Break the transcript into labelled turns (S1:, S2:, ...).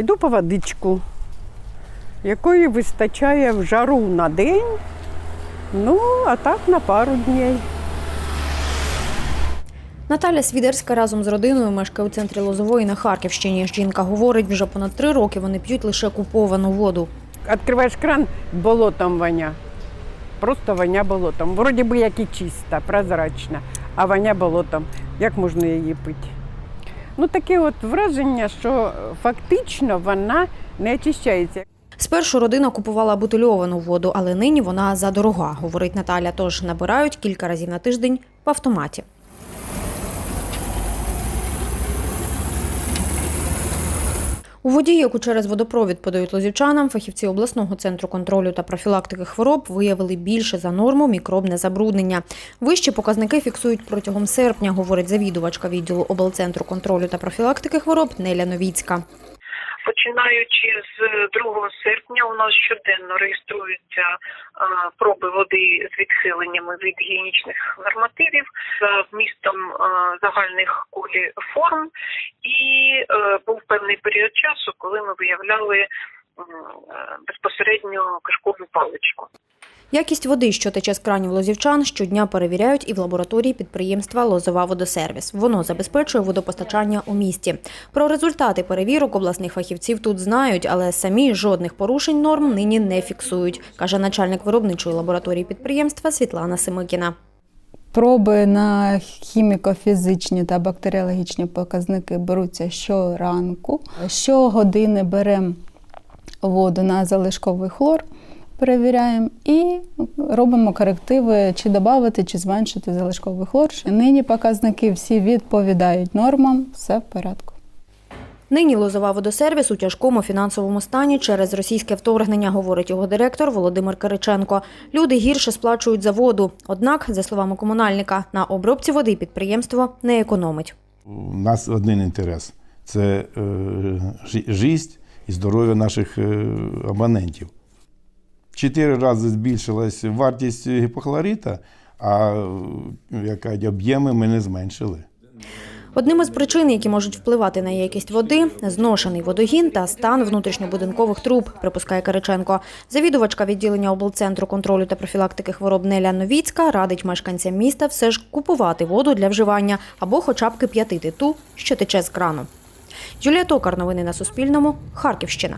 S1: Йду по водичку, якої вистачає в жару на день, ну, а так на пару днів.
S2: Наталя Свідерська разом з родиною мешкає у центрі Лозової на Харківщині. Жінка говорить, вже понад три роки вони п'ють лише куповану воду.
S1: Відкриваєш кран, болотом воня. Просто воня болотом. Вроді би як і чиста, прозрачна, а воня болотом. Як можна її пити? Ну таке от враження, що фактично вона не очищається.
S2: Спершу родина купувала бутильовану воду, але нині вона задорога, говорить Наталя. Тож набирають кілька разів на тиждень в автоматі. У воді, яку через водопровід подають лозівчанам, фахівці обласного центру контролю та профілактики хвороб виявили більше за норму мікробне забруднення. Вищі показники фіксують протягом серпня, говорить завідувачка відділу облцентру контролю та профілактики хвороб Неля Новіцька.
S3: Починаючи з 2 серпня, у нас щоденно реєструються проби води з відхиленнями від гігієнічних нормативів за вмістом загальних коліформ, і е, був певний період часу, коли ми виявляли е, безпосередньо кишкову паличку.
S2: Якість води, що тече з кранів лозівчан, щодня перевіряють і в лабораторії підприємства Лозова водосервіс. Воно забезпечує водопостачання у місті. Про результати перевірок обласних фахівців тут знають, але самі жодних порушень норм нині не фіксують, каже начальник виробничої лабораторії підприємства Світлана Семикіна.
S4: Проби на хіміко-фізичні та бактеріологічні показники беруться щоранку. Щогодини беремо воду на залишковий хлор, перевіряємо і робимо корективи, чи додати, чи зменшити залишковий хлор. Нині показники всі відповідають нормам, все в порядку.
S2: Нині Лозова водосервіс у тяжкому фінансовому стані через російське вторгнення, говорить його директор Володимир Кириченко. Люди гірше сплачують за воду. Однак, за словами комунальника, на обробці води підприємство не економить.
S5: У нас один інтерес це е, жи- і здоров'я наших е, абонентів. Чотири рази збільшилась вартість гіпохлорита, а е, яка об'єми ми не зменшили.
S2: Одним із причин, які можуть впливати на якість води, зношений водогін та стан внутрішньобудинкових труб, припускає Кириченко. Завідувачка відділення облцентру контролю та профілактики хвороб Неля Новіцька радить мешканцям міста все ж купувати воду для вживання або хоча б кип'ятити ту, що тече з крану. Юлія Токар, новини на Суспільному, Харківщина.